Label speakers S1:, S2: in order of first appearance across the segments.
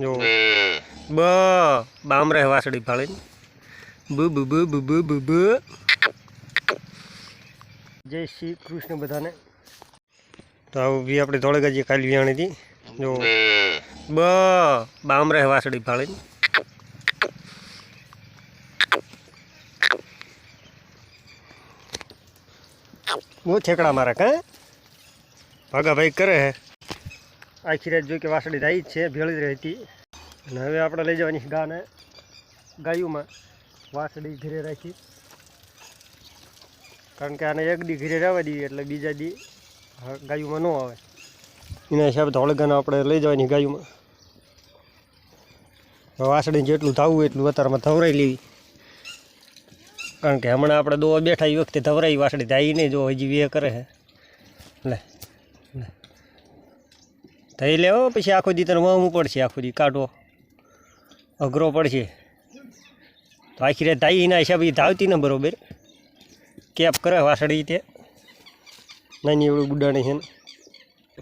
S1: જો બ બામ રહે વાસળી ફાળીને. બ બ બ બ બ બ બુ. જય શ્રી કૃષ્ણ બધાને. તો આવું બી આપણે ધોળેગાજી કાલ વિયાણી હતી. જો. બ બામ રહે વાસળી ફાળીને. બહુ છેકડા મારા કાં ભાગા ભાઈ કરે હે. આખી રાત જોઈ કે વાસળી થાય છે, ભેળી જ રહેતી. અને હવે આપણે લઈ જવાની ગાને. ગાયુંમાં વાસળી ઘરે રાખી. કારણ કે આને એક દી ઘરે રહેવા દઈએ એટલે બીજા દી ગાયુંમાં ન આવે. એના હિસાબે ધોળગાને આપણે લઈ જવાની ગાયુંમાં. વાસળી જેટલું ધાવવું એટલું અત્યારમાં ધવરાઈ લેવી. કારણ કે હમણાં આપણે દોવા બેઠા એ વખતે ધવરાઈ, વાસળી થાય નહીં જો હજી વે કરે છે. લે લે. થઈ લેવો પછી આખો દી તને વાવવું પડશે, આખો દી કાઢો. અઘરો પડશે. તો આખી રાત ધાઈ એના હિસાબે ધાવતી ને બરોબર. કેપ કરે વાસળી તે. નાની એવડું ગુડાણી છે ને.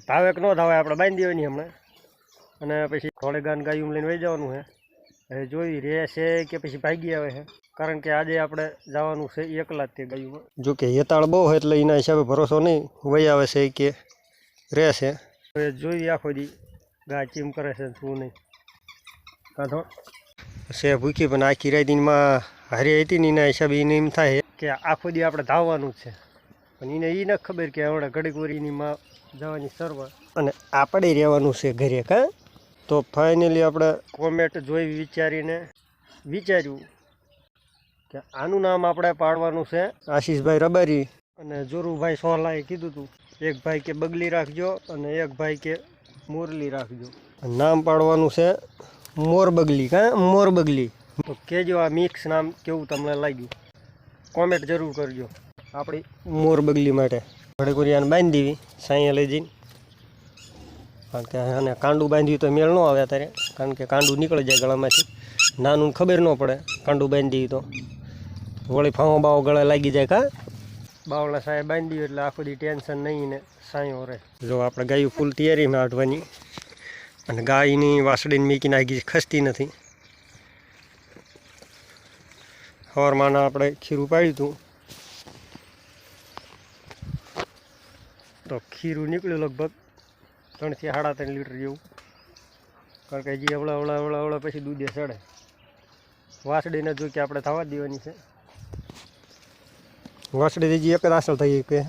S1: ભાવે કે ન ધાવે આપણે બાંધી દેવાની હમણાં. અને પછી થોડે ગાન ગાયું લઈને વહી જવાનું છે. હવે જોઈ રહે છે કે પછી ભાગી આવે છે. કારણ કે આજે આપણે જવાનું છે એકલા તે ગાયુંમાં જો કે હેતાળ બહુ હોય એટલે એના હિસાબે ભરોસો નહીં. વહી આવે છે કે રહેશે હવે જોઈ આખો દી. ગાય ચીમ કરે છે શું નહીં. કાંધો. છે ભૂખી પણ આખી રાતીમાં હારી હતી ને એના હિસાબે એને એમ થાય કે આખો દી આપણે ધાવવાનું છે. પણ એને એ ન ખબર કે હમણાં ઘડીક વરીની માં જવાની સર્વ અને આપણે રહેવાનું છે ઘરે કાં? તો ફાઇનલી આપણે કોમેન્ટ જોઈ વિચારીને વિચાર્યું કે આનું નામ આપણે પાડવાનું છે. આશીષભાઈ રબારી. અને જોરુભાઈ સોહલાએ કીધું હતું એક ભાઈ કે બગલી રાખજો અને એક ભાઈ કે મુરલી રાખજો. નામ પાડવાનું છે મોર બગલી, કાં? મોર બગલી. તો કહેજો આ મિક્સ નામ કેવું તમને લાગ્યું? કોમેન્ટ જરૂર કરજો. આપણી મોર બગલી માટે. ઘડેકુરિયાને બાંધી દેવી સાંઈએ લઈ જઈને. કારણ કે અને કાંડું બાંધ્યું તો મેળ ન આવે અત્યારે. કારણ કે કાંડું નીકળી જાય ગળામાંથી. નાનું ખબર ન પડે, કાંડું બાંધી તો વળી ફાવો બાવો ગળે લાગી જાય, કા? બાવળા સાહેબ બાંધી એટલે આખું દી ટેન્શન નહીં ને સાયો રહે જો આપણે ગાયું ફૂલ તૈયારીમાં આટવાની અને ગાયની વાસળીને મીકી નાખી ખસતી નથી. સવારમાં આપણે ખીરું પાડ્યું હતું. તો ખીરું નીકળ્યું લગભગ ત્રણથી સાડા ત્રણ લીટર જેવું. કારણ કે હજી અવળા અવળા અવળા અવળા પછી દૂધે ચડે. વાસળીને જો કે આપણે થવા દેવાની છે. વાસળી હજી એક જ આસળ થઈ કે.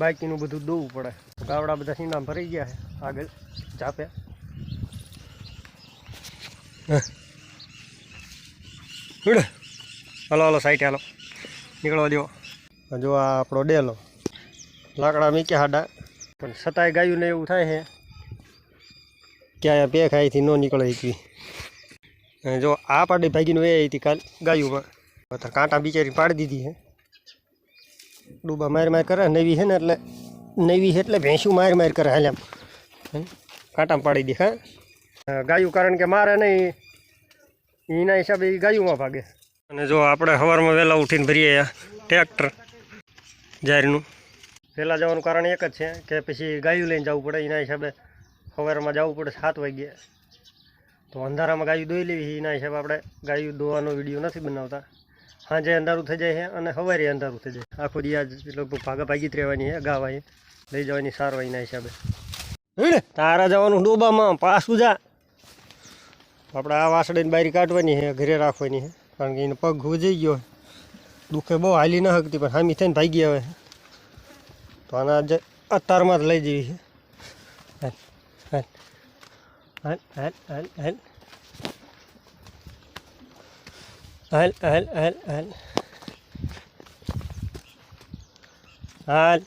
S1: બાકીનું બધું દોવું પડે. ગાવડા બધા સીના ભરી ગયા છે આગળ ચાપે હલો હલો સાઈટ હાલો. નીકળવા દો જો આ આપણો ડેલો. લાકડા મીક્યા હાડા. પણ છતાંય ગાયું ને એવું થાય છે. કે અહીંયા પે ખાઈથી ન નીકળે અને જો આ પાડી ભાગીને વે હતી કાલ ગાયુંમાં. તો કાંટા બિચારી પાડી દીધી હે. ડૂબા માર માર કરે, નવી છે ને એટલે, નવી છે એટલે ભેંસું માર માર કરે હાલ એમ? કાંટામાં પાડી દે, હા? ગાયું કારણ કે મારે નહીં, એના હિસાબે ગાયુંમાં ભાગે. અને જો આપણે સવારમાં વહેલા ઉઠીને ભરીએ ટ્રેક્ટર જાહેરનું વહેલા જવાનું કારણ એક જ છે કે પછી ગાયું લઈને જવું પડે, એના હિસાબે સવારમાં જવું પડે સાત વાગ્યે. તો અંધારામાં ગાયું દોઈ લેવી એના હિસાબે આપણે ગાયું દોવાનો વીડિયો નથી બનાવતા. સાંજે અંધારું થઈ જાય છે અને સવારે અંધારું થઈ જાય. આખો દી આજ લગભગ ભાગા ભાગી જ રહેવાની છે ગાવાય લઈ જવાની સારવાઈના હિસાબે. તારા જવાનું ડોબામાં પાછું જા. આપણે આ વાસળીને બારી કાઢવાની છે ઘરે રાખવાની છે કારણ કે એને પગ ઉજઈ ગયો દુઃખે બહુ હાલી ન શકતી પણ હામી થઈને ભાગી આવે તો આના અત્યારમાં જ લઈ જવી છે. હાલ હાલ હાલ હાલ હાલ હાલ હાલ હાલ હાલ હાલ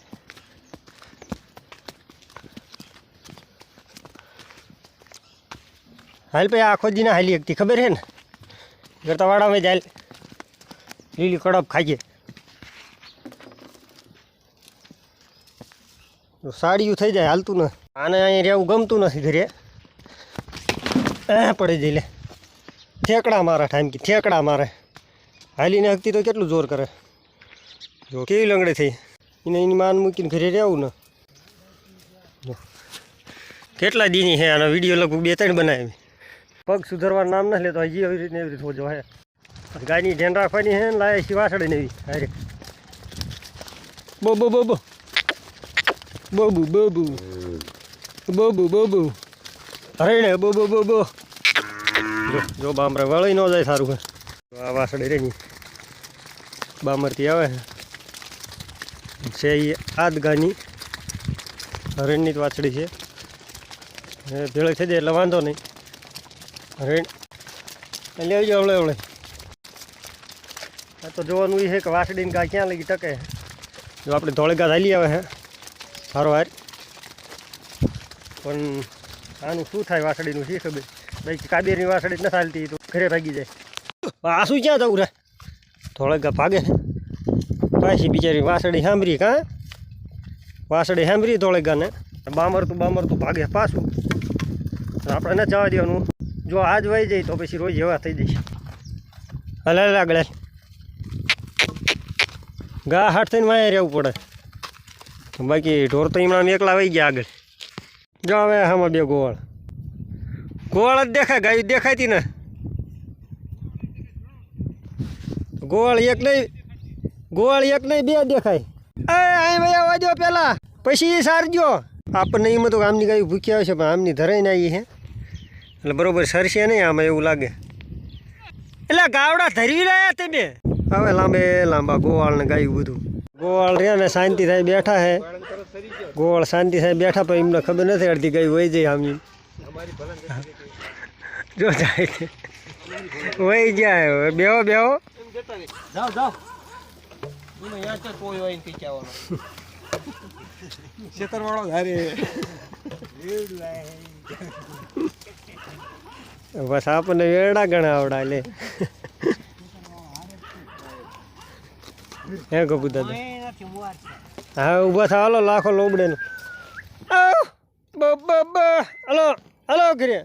S1: હાલ ભાઈ આખો દી ના હાલી એકતી ખબર છે ને કરતા વાડામાં જ હાલ લીલી કડપ ખાઈએ તો સાડિયું થઈ જાય હાલતું ને આને અહીંયા રહેવું ગમતું નથી ઘરે આ પડી જઈ લે. ઠેકડા મારે કે, ઠેકડા મારે. હાલીને હકતી તો કેટલું જોર કરે. જો કેવી લંગડી થઈ. એને એની માન મૂકીને ઘરે રહેવું ને. કેટલા દીની છે આનો વીડિયો લગભગ બે ત્રણ બનાવી. પગ સુધારવાનું નામ નથી લેતો, હજી એવી રીતને એવી રીતે હોજો હે. ગાયની ધ્યાન રાખવાની છે ને લાય શી વાસળી ને એવી. બબુ બબુ બબુ. બબુ બબુ. અરે ને બોબો બોબો જો જો બામરે વળી ન જાય સારું હે. આ વાસળી રેની. બામરથી આવે છે એ આદગાની. હરણની જ વાછડી છે. એ ભેળે થઈ જાય એટલે વાંધો નહીં. હરણ એટલે આવી જાવ હવળે આ તો જોવાનું એ છે કે વાસડીને ગા ક્યાં લગી ટકે જો આપણે ધોળેગા ચાલી આવે છે સારો હાર. પણ આનું શું થાય વાસળીનું છે ખબર? ભાઈ કાબેરની વાસળી નથી હાલતી તો. ઘરે ભાગી જાય. આ શું ક્યાં જવું રે? થોડાક ભાગે પાછી બિચારી વાસળી સાંભળી કાં? વાસળી સાંભળી થોડેક ગાને. બામરતું બામરતું ભાગે પાછું. આપણે ન જવા દેવાનું. જો આજ વહી જાય તો પછી રોજ એવા થઈ જશે હલે આગળ ગા હાટ થઈને વાંય રહેવું પડે. બાકી ઢોર તો હમણાં એકલા વહી ગયા આગળ. જો હવે આમાં બે ગોળ. ગોળ જ દેખાય, ગાયું દેખાતી ને. ગોળ એક નહીં, ગોળ એક નહીં, બે દેખાય. એ અહીં ભાઈ આવવા દો પેલા. પછી સારજો. આપણને એમાં તો આમની ગાય ભૂખ્યા છે પણ આમની ધરાઈને આવી છે એટલે બરોબર સરશે નહીં, આમાં એવું લાગે. એટલે ગાવડા ધરી રહ્યા તમે. હવે લાંબે, લાંબા ગોવાળ ને ગાયું બધું. ગોવાળ રહ્યા ને શાંતિ થાય બેઠા હે. ગોવાળ શાંતિ થાય બેઠા, પણ એમને ખબર નથી, અડધી ગાય વહી જાય આમની. જો જાય. વહી જાય બેહો બેહો.
S2: જાઓ જાઓ. ખેતરવાળો ધારે.
S1: બસ આપણને વેરડા ગણા આવડા લે. હે કપૂર દાદા? હા ઊભા થા. હાલો લાખો લોબડે નો હલો. હલો ઘરે.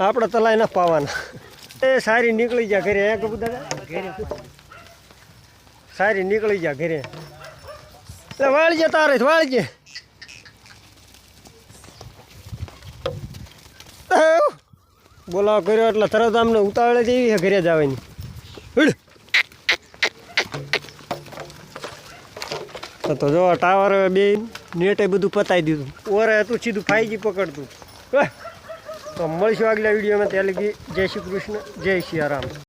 S1: આપણે તલાય ના પાવાના. એ સારી નીકળી જા ઘરે દાદા સારી નીકળી જા ઘરે. એટલે વાળજે તારે, વાળજે. બોલાવ કર્યો એટલે તરત આમને ઉતાવળે જેવી છે ઘરે જવાની. તો જો, ટાવર બે નેટે બધું પતાવી દીધું. ઓરે હતું, સીધું ફાઈજી પકડતું. તો મળીશું આગલા વિડીયોમાં. ત્યાં લગી જય શ્રી કૃષ્ણ, જય સિયારામ